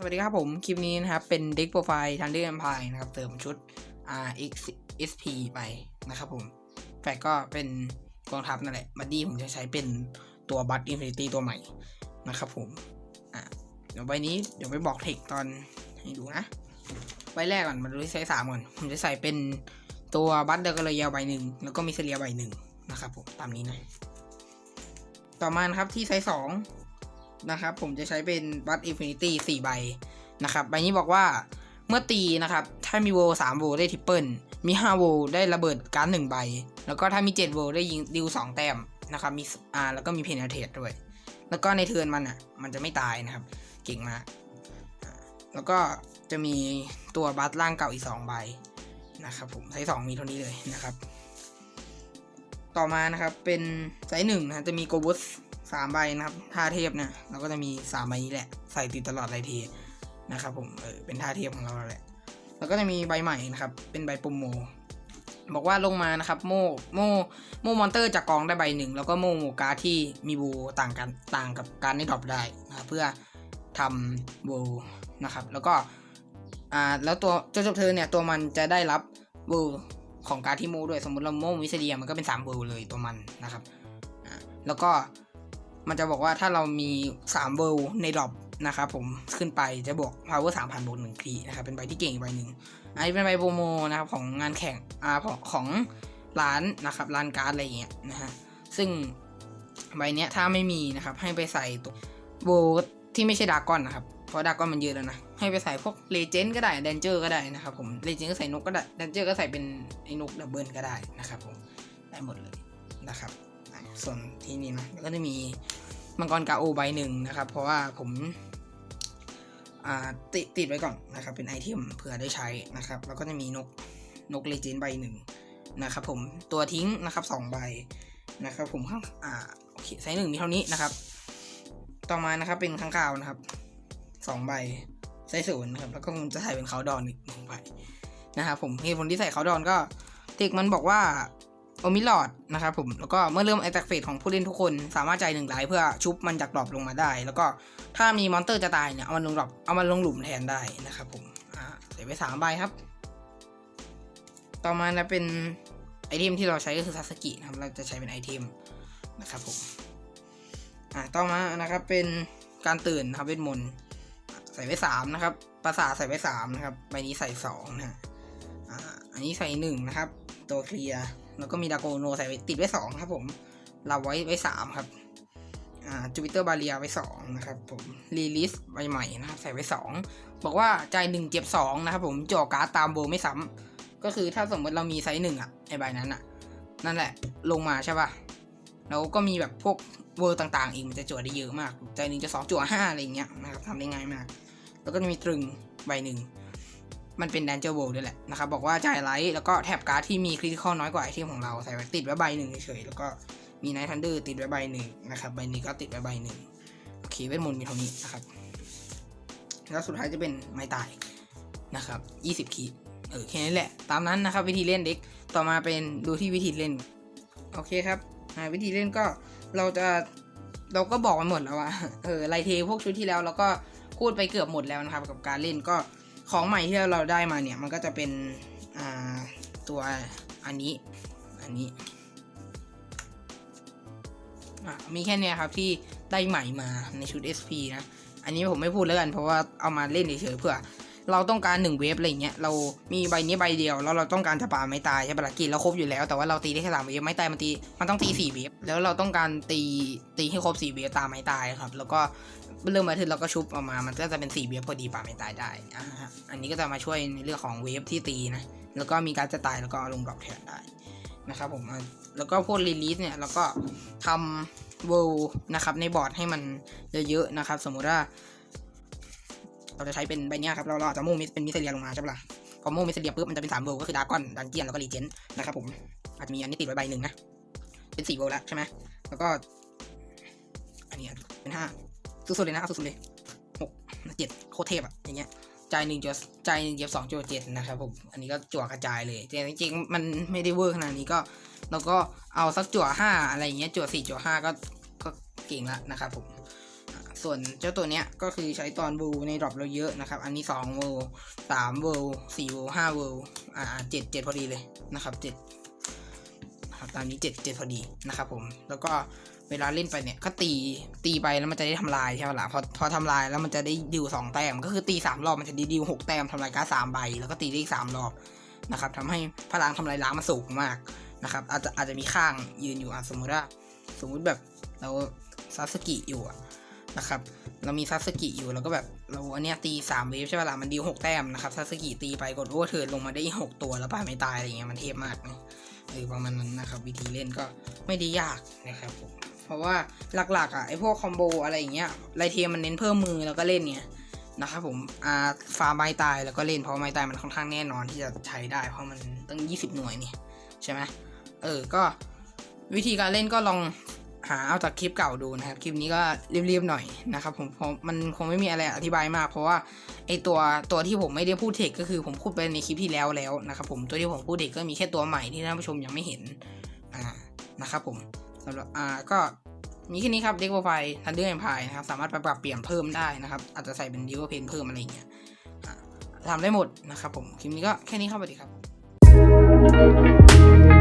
สวัสดีครับผม คลิปนี้นะครับ เป็นเด็กโปรไฟล์ทันเดอร์ p มพายนะครับ เติมชุด R X S P ไปนะครับผมแฟกก็เป็นกองทัพนั่นแหละ บัดดี้ผมจะใช้เป็นตัวบัตอินฟินิตี้ตัวใหม่นะครับผม อะ เดี๋ยวใบนี้เดี๋ยวไปบอกเทคตอนให้ดูนะ ใบแรกก่อนมาดูที่ไซส์สามก่อน ผมจะใส่เป็นตัวบัตเดอร์กระเยาใบหนึ่ง แล้วก็มิเซเลียใบหนึ่งนะครับผม ตามนี้นะ ต่อมานะครับที่ไซส์สอง นะครับ ผมจะใช้เป็นบัตอินฟินิตี้สี่ใบนะครับใบนี้บอกว่าเมื่อตีนะครับ ถ้ามีโวสามโวได้ทิปเปิลมีห้าโวได้ระเบิดการ์ดหนึ่งใบ แล้วก็ถ้ามีเจ็ดโวได้ยิงดิวสองแต้มนะครับมีอ่าแล้วก็มีเพนเทตด้วย แล้วก็ในเทิร์นมันอะมันจะไม่ตายนะครับ เก่งมาก แล้วก็จะมีตัวบัตร่างเก่าอีกสองใบนะครับผมไซส์สองมีเท่านี้เลยนะครับ ต่อมานะครับเป็นไซส์หนึ่งนะจะมีโกบุส สามใบนะครับท่าเทพเนี่ยเราก็จะมีสามใบนี้แหละ ใส่ติดตลอดเลยทีนะครับผมเออเป็นท่าเทพของเราแหละ แล้วก็จะมีใบใหม่นะครับ เป็นใบปุ่มโม บอกว่าลงมานะครับ โมโมโมมอนเตอร์จากกองได้ใบหนึ่งแล้วก็โมโมการ์ที่มีบูต่างกันต่างกับการในดรอปได้นะครับเพื่อทำบูนะครับ แล้วก็อ่าแล้วตัวจนจบเธอเนี่ยตัวมันจะได้รับบูของการที่โมด้วยสมมติเราโมวิสเดียมันก็เป็น3บูเลยตัวมันนะครับอ่าแล้วก็ มันจะบอกว่าถ้าเรามี3บูในดรอปนะครับผมขึ้นไปจะบวก power 3,000บวก1คีนะครับเป็นใบที่เก่งอีกใบหนึ่งอันนี้เป็นใบโปรโมนะครับของงานแข่งอ่าของร้านนะครับร้านการ์ดอะไรอย่างเงี้ยนะฮะซึ่งใบเนี้ยถ้าไม่มีนะครับให้ไปใส่ตัวโบที่ไม่ใช่ดากอนนะครับเพราะดากอนมันเยอะแล้วนะ ให้ไปใส่พวกเลเจนด์ก็ได้แดนเจอร์ก็ได้นะครับผมเลเจนด์ก็ใส่นกก็ได้แดนเจอร์ก็ใส่เป็นไอ้นกดับเบิลก็ได้นะครับผมได้หมดเลยนะครับส่วนที่นี่นะแล้วก็จะมี มังกรกาโอใบหนึ่งนะครับ เพราะว่าผมาติดติดไว้ก่อนนะครับ เป็นไอเทมเผื่อได้ใช้นะครับ แล้วก็จะมีนกนกเลเจนใบหนึ่งนะครับ ผมตัวทิ้งนะครับสองใบนะครับ ผมข้างอ่าโอเคไซส์หนึ่งมีเท่านี้นะครับ ต่อมานะครับเป็นข้างข่าวนะครับสองใบไซส์ศูนย์นะครับ แล้วก็ผมจะใส่เป็นเขาดอนอีกหนึ่งใบนะครับ ผมเหตุผลที่ใส่เขาดอนก็เทคมันบอกว่า โอมิลอดนะครับผม แล้วก็เมื่อเริ่มไอแตกเฟสของผู้เล่นทุกคนสามารถจ่ายหนึ่งไลท์เพื่อชุบมันจากดรอปลงมาได้ แล้วก็ถ้ามีมอนเตอร์จะตายเนี่ย เอามันลงดรอปเอามันลงหลุมแทนได้นะครับผมอ่าใส่ไปสามใบครับ ต่อมานะเป็นไอเทมที่เราใช้ก็คือซาสกินะครับ เราจะใช้เป็นไอเทมนะครับผมอ่าต่อมานะครับเป็นการตื่นนะครับเวทมนต์ใส่ไว้สามนะครับภาษาทใส่ไว้สามนะครับใบนี้ใส่สองนะฮะอ่าอันนี้ใส่หนึ่งนะครับ ตัวเคลียร์ แล้วก็มีดาโกโนใส่ไว้ติดไว้สองครับผมเราไว้ไว้สามครับจูปิเตอร์บาเรียไว้สองนะครับผมรีลิสใบใหม่นะครับใส่ไว้สองบอกว่าใจหนึ่งเจ็บสองนะครับผมจ่อการ์ดตามโบไม่ซ้ำก็คือถ้าสมมติเรามีไซส์หนึ่งอะไอใบนั้นอะนั่นแหละลงมาใช่ป่ะแล้วก็มีแบบพวกเวอร์ต่างๆอีกมันจะจั่วได้เยอะมาก ใจหนึ่งจะสองจั่วห้าอะไรอย่างเงี้ยนะครับทำได้ง่ายมาก แล้วก็จะมีตรึงใบหนึ่ง มันเป็นแดนเจอร์โบด้วยแหละนะครับบอกว่าจ่ายไลท์แล้วก็แท็บการ์ดที่มีคริติคอลน้อยกว่าไอเทมของเราใส่ไว้ติดไว้ใบหนึ่งเฉยแล้วก็มีไนท์ทันเดอร์ติดไว้ใบหนึ่งนะครับใบนี้ก็ติดไว้ใบหนึ่งโอเคเวทมนต์มีเท่านี้นะครับแล้วสุดท้ายจะเป็นไม้ตายนะครับยี่สิบคีเออแค่นี้แหละ ตามนั้นนะครับวิธีเล่นเด็กต่อมาเป็นดูที่วิธีเล่น โอเคครับอ่าวิธีเล่นก็เราจะเราก็บอกมาหมดแล้วอะเออไลเทพวกชุดที่แล้วเราก็พูดไปเกือบหมดแล้วนะครับ กับการเล่นก็ ของใหม่ที่เราได้มาเนี่ยมันก็จะเป็นตัวอันนี้อันนี้มีแค่นี้ครับที่ได้ใหม่มาในชุด SP นะ อันนี้ผมไม่พูดแล้วกันเพราะว่าเอามาเล่นเฉยๆเพื่อ เราต้องการหนึ่งเวฟอะไรเงี้ยเรามีใบนี้ใบเดียวแล้วเราต้องการจะปาไม่ตายใช่ปะล่ะกินเราครบอยู่แล้วแต่ว่าเราตีได้แค่สามเวฟไม่ตายมันตีมันต้องตีสี่เวฟแล้วเราต้องการตีตีให้ครบสี่เวฟตามไม่ตายครับ แล้วก็เริ่มมาถึงเราก็ชุบออกมา มันก็จะเป็นสี่เวฟพอดีปาไม่ตายได้อ่าฮะอันนี้ก็จะมาช่วยในเรื่องของเวฟที่ตีนะแล้วก็มีการจะตายแล้วก็ลงดรอปแทนได้นะครับผมแล้วก็พวกรีลีสเนี่ยเราก็ทำเวลนะครับในบอร์ดให้มันเยอะๆนะครับ สมมุติว่า เราจะใช้เป็นใบเนี้ยครับ เราเราจะโม่มิเป็นมิสเซียลงมาใช่ปะล่ะ พอโม่มิสเซียปุ๊บมันจะเป็นสามเวก็คือดากอน ดันเจียน แล้วก็รีเจนนะครับผม อาจจะมีอันนี้ติดไว้ใบหนึ่งนะ เป็นสี่เวแล้วใช่ไหมแล้วก็ อันนี้เป็นห้าสุดๆเลยนะสุดๆเลยหกเจ็ดโคตรเทพอะอย่างเงี้ยจหนึ่งจุดจ่ายหนึ่งเจ็บสองจุดเจ็ดนะครับผม อันนี้ก็จั่วกระจายเลย แต่จริงๆ มันไม่ได้เวอร์ขนาดนี้ก็ เราก็เอาสักจั่วห้าอะไรอย่างเงี้ยจั่วสี่จั่วห้าก็ก็เก่งละนะครับผม ส่วนเจ้าตัวเนี้ยก็คือใช้ตอนบูในดรอปเราเยอะนะครับ อันนี้2เวลสามเวลสี่เวลห้าเวลอ่าเจ็ดเจ็ดพอดีเลยนะครับเจ็ดครับตามนี้เจ็ดเจ็ดพอดีนะครับผม แล้วก็เวลาเล่นไปเนี่ยก็ตีตีไปแล้วมันจะได้ทำลายใช่ไหมล่ะพอพอทำลายแล้วมันจะได้ดิวสองแต้ม ก็คือตีสามรอบมันจะได้ดิวหกแต้มทำลายการ์ดสามใบ แล้วก็ตีได้อีกสามรอบนะครับทำให้พลังทำลายล้างมันสูงมากนะครับอาจจะอาจจะมีข้างยืนอยู่อะสมมติว่าสมมุติแบบเราซาสกิอยู่อะ นะครับเรามีซาสกิอยู่แล้วก็แบบเราอันเนี้ยตีสามเวฟใช่ป่ะล่ะมันดีหกแต้มนะครับซาสกิตีไปกดโอเวอร์เทิร์นลงมาได้หกตัวแล้วป่าไม่ตายอะไรเงี้ยมันเทพมากนะเออประมาณนั้นนะครับวิธีเล่นก็ไม่ได้ยากนะครับผมเพราะว่าหลักๆอะไอพวกคอมโบอะไรอย่างเงี้ยไลเทียมันเน้นเพิ่มมือแล้วก็เล่นเนี่ยนะครับผมอ่าฟาร์ไม้ตายแล้วก็เล่นเพราะไม้ตายมันค่อนข้างแน่นอนที่จะใช้ได้ เพราะมันตั้ง 20 หน่วยนี่ใช่ไหมเออก็วิธีการเล่นก็ลอง หาเอาจากคลิปเก่าดูนะครับ คลิปนี้ก็รีบๆหน่อยนะครับผมเพราะมันคงไม่มีอะไรอธิบายมาก เพราะว่าไอตัวตัวที่ผมไม่ได้พูดเทคก็คือผมพูดไปในคลิปที่แล้วแล้วนะครับผมตัวที่ผมพูดเทคก็มีแค่ตัวใหม่ที่ท่านผู้ชมยังไม่เห็นอ่านะครับผมสำหรับอ่าก็มีแค่นี้ครับเด็กโปรไฟล์ทันเดอร์แอมพายนะครับสามารถไปปรับเปลี่ยนเพิ่มได้นะครับ อาจจะใส่เป็นดิวเพนเพิ่มอะไรอย่างเงี้ยทำได้หมดนะครับผมคลิปนี้ก็แค่นี้ครับสวัสดีครับ